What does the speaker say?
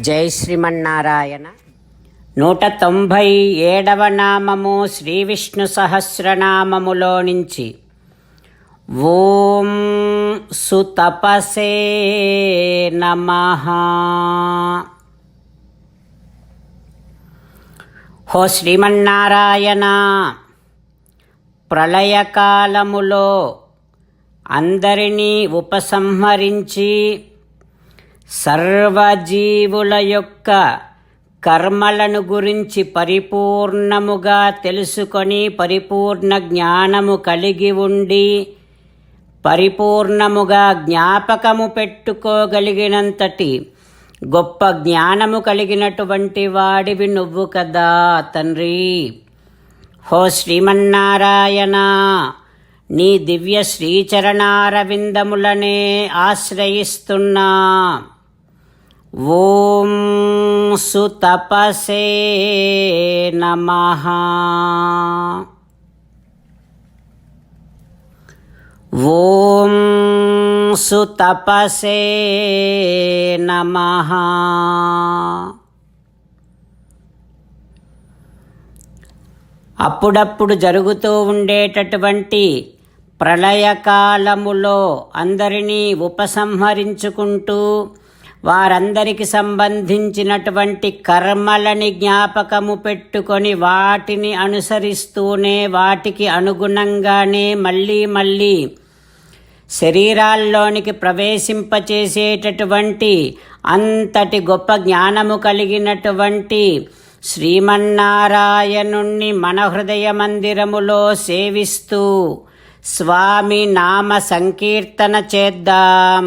జై శ్రీమన్నారాయణ. నూట తొంభై ఏడవ నామము శ్రీ విష్ణు సహస్రనామములో నుంచి. ఓం సుతపసే నమ. హో శ్రీమన్నారాయణ ప్రళయకాలములో అందరినీ ఉపసంహరించి సర్వజీవుల యొక్క కర్మలను గురించి పరిపూర్ణముగా తెలుసుకొని పరిపూర్ణ జ్ఞానము కలిగి ఉండి పరిపూర్ణముగా జ్ఞాపకము పెట్టుకోగలిగినంతటి గొప్ప జ్ఞానము కలిగినటువంటి వాడివి నువ్వు కదా తండ్రి. హో శ్రీమన్నారాయణ నీ దివ్య శ్రీచరణారవిందములనే ఆశ్రయిస్తున్నా. ఓం సుతపసే నమ. ఓం సుతపసే నమ. అప్పుడప్పుడు జరుగుతూ ఉండేటటువంటి ప్రళయకాలములో అందరినీ ఉపసంహరించుకుంటూ వారందరికి సంబంధించినటువంటి కర్మలని జ్ఞాపకము పెట్టుకొని వాటిని అనుసరిస్తూనే వాటికి అనుగుణంగానే మళ్ళీ మళ్ళీ శరీరాల్లోనికి ప్రవేశింపచేసేటటువంటి అంతటి గొప్ప జ్ఞానము కలిగినటువంటి శ్రీమన్నారాయణుణ్ణి మన హృదయ మందిరములో సేవిస్తూ స్వామి నామ సంకీర్తన చేద్దాం.